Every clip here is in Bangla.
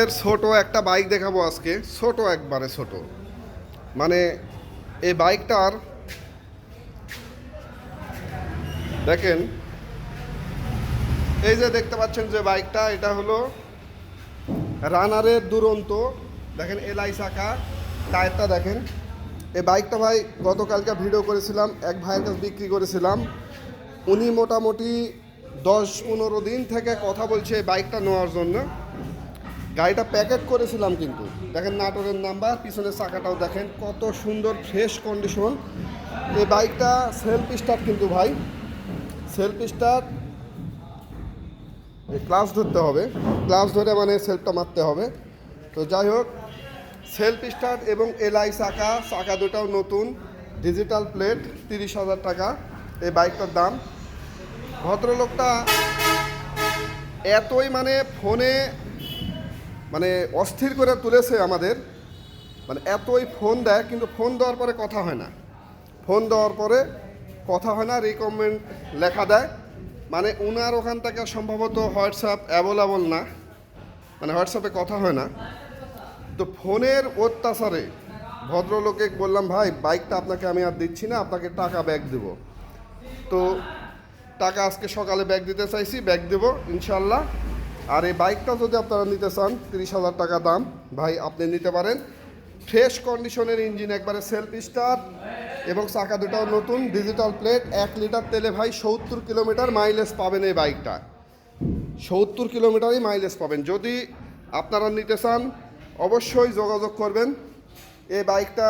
এর ছোট একটা বাইক দেখাবো আজকে। ছোট একবারে ছোট। মানে এই বাইকটার দেখেন, এই যে দেখতে পাচ্ছেন যে বাইকটা এটা হলো রানারের দুরন্ত। দেখেন, এলআই চাকা টায়ারটা দেখেন। এই বাইকটা ভাই, গতকালকে ভিডিও করেছিলাম, এক ভাইয়ের কাছে বিক্রি করেছিলাম। উনি মোটামুটি দশ পনেরো দিন থেকে কথা বলছে এই বাইকটা নেওয়ার জন্য। গাড়িটা প্যাকেট করেছিলাম কিন্তু। দেখেন নাটোরের নাম্বার, পিছনের চাকাটাও দেখেন, কত সুন্দর ফ্রেশ কন্ডিশন এই বাইকটা সেলফ স্টার্ট কিন্তু ভাই। সেলফ স্টার্ট ক্লাস ধরতে হবে। ক্লাস ধরে মানে সেলফটা মারতে হবে। তো যাই হোক সেলফ স্টার্ট এবং এলআই চাকা চাকা দুটাও নতুন ডিজিটাল প্লেট তিরিশ হাজার টাকা। এই বাইকটার দাম। ভদ্রলোকটা এতই মানে ফোনে মানে অস্থির করে তুলেছে আমাদের। মানে এতই ফোন দেয়, কিন্তু ফোন দেওয়ার পরে কথা হয় না। ফোন দেওয়ার পরে কথা হয় না রিকমেন্ড লেখা দেয়। মানে উনার ওখান থেকে সম্ভবত হোয়াটসঅ্যাপ অ্যাভেলেবল না। মানে হোয়াটসঅ্যাপে কথা হয় না। তো ফোনের অত্যাচারে ভদ্রলোকে বললাম, ভাই, বাইকটা আপনাকে আমি আর দিচ্ছি না, আপনাকে টাকা ব্যাগ দেব। তো টাকা আজকে সকালে ব্যাগ দিতে চাইছি ব্যাগ দেবো ইনশাল্লাহ আর এই বাইকটা যদি আপনারা নিতে চান, তিরিশ হাজার টাকা দাম। ভাই, আপনি নিতে পারেন। ফ্রেশ কন্ডিশনের ইঞ্জিন, একবারে সেলফ স্টার্ট এবং চাকা দুটাও নতুন ডিজিটাল প্লেট এক লিটার তেলে ভাই সত্তর কিলোমিটার মাইলেজ পাবেন এই বাইকটা। সত্তর কিলোমিটারই মাইলেজ পাবেন। যদি আপনারা নিতে চান, অবশ্যই যোগাযোগ করবেন। এই বাইকটা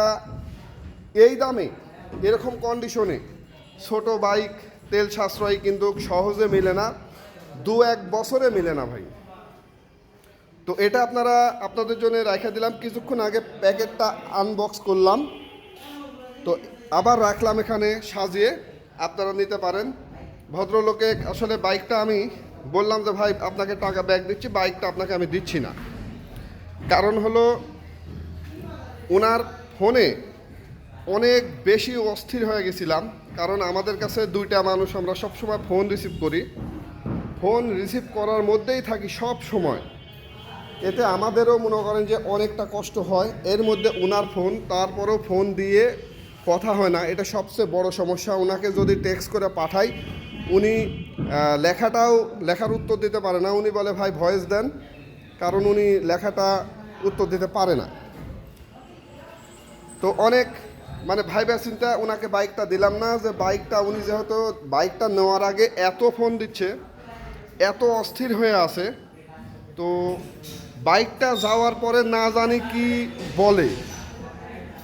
এই দামে, এরকম কন্ডিশনে ছোট বাইক, তেল সাশ্রয় কিন্তু সহজে মিলে না। দু এক বছরে মিলে না ভাই। তো এটা আপনারা, আপনাদের জন্য রেখে দিলাম। কিছুক্ষণ আগে প্যাকেটটা আনবক্স করলাম। তো আবার রাখলাম এখানে সাজিয়ে। আপনারা নিতে পারেন। ভদ্রলোকে আসলে বাইকটা আমি বললাম যে, ভাই, আপনাকে টাকা ব্যাগ দিচ্ছি বাইকটা আপনাকে আমি দিচ্ছি না। কারণ হলো ওনার ফোনে অনেক বেশি অস্থির হয়ে গেছিলাম। কারণ আমাদের কাছে দুইটা মানুষ, আমরা সবসময় ফোন রিসিভ করি। ফোন রিসিভ করার মধ্যেই থাকি সব সময়। এতে আমাদেরও মনে করেন যে অনেকটা কষ্ট হয়। এর মধ্যে ওনার ফোন, তারপরেও ফোন দিয়ে কথা হয় না। এটা সবচেয়ে বড় সমস্যা। ওনাকে যদি টেক্সট করে পাঠাই, উনি লেখাটাও, লেখার উত্তর দিতে পারে না। উনি বলে, ভাই ভয়েস দেন। কারণ উনি লেখাটা উত্তর দিতে পারে না। তো অনেক মানে ভাইবা চিন্তা ওনাকে বাইকটা দিলাম না যে বাইকটা উনি যেহেতু বাইকটা নেওয়ার আগে এত ফোন দিচ্ছে এত অস্থির হয়ে আছে, তো বাইকটা যাওয়ার পরে না জানি কি বলে।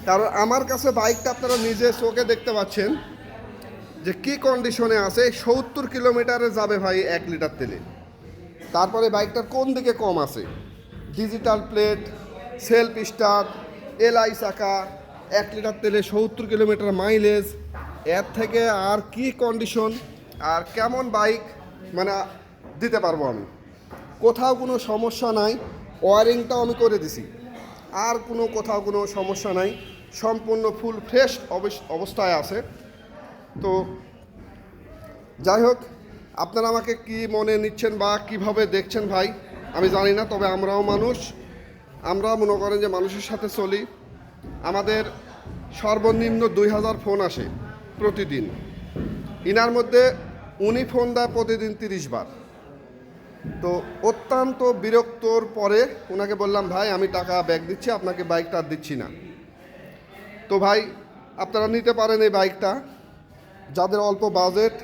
কারণ আমার কাছে বাইকটা আপনারা নিজে চোখে দেখতে পাচ্ছেন যে কি কন্ডিশনে আছে, সত্তর কিলোমিটারে যাবে ভাই এক লিটার তেলে। তারপরে বাইকটার কোন দিকে কম আছে? Digital plate self start alloy চাকা, এক লিটার তেলে সত্তর কিলোমিটার মাইলেজ এর থেকে আর কি কন্ডিশন আর কেমন বাইক মানে দিতে পারব আমি। কোথাও কোনো সমস্যা নাই, ওয়ারিংটাও আমি করে দিছি। আর কোনো কোথাও কোনো সমস্যা নাই, সম্পূর্ণ ফুল ফ্রেশ অবস্থায় আছে। তো যাই হোক, আপনারা আমাকে কি মনে নিচ্ছেন বা কীভাবে দেখছেন ভাই, আমি জানি না, তবে আমরাও মানুষ। আমরা মনে করেন যে মানুষের সাথে চলি। আমাদের সর্বনিম্ন দুই হাজার ফোন আসে প্রতিদিন। ইনার মধ্যে উনি ফোন দেয় প্রতিদিন তিরিশ বার। তো অত্যন্ত বিরক্তর পরে ওনাকে বললাম, ভাই, আমি টাকা ব্যাগ দিচ্ছি, আপনাকে বাইকটা আর দিচ্ছি না। তো ভাই, আপনারা নিতে পারেন এই বাইকটা যাদের অল্প বাজেট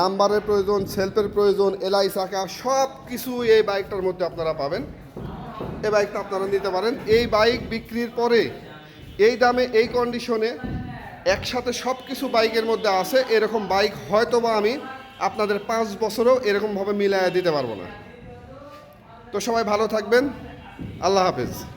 নাম্বারের প্রয়োজন সেলফের প্রয়োজন, এলআই চাকা সব কিছু এই বাইকটার মধ্যে আপনারা পাবেন। এই বাইকটা আপনারা নিতে পারেন। এই বাইক বিক্রির পরে, এই দামে, এই কন্ডিশনে একসাথে সব কিছু বাইকের মধ্যে আছে। এরকম বাইক হয়তো বা আমি আপনাদের পাঁচ বছরও এরকমভাবে মিলাইয়া দিতে পারব না। তো সবাই ভালো থাকবেন। আল্লাহ হাফেজ।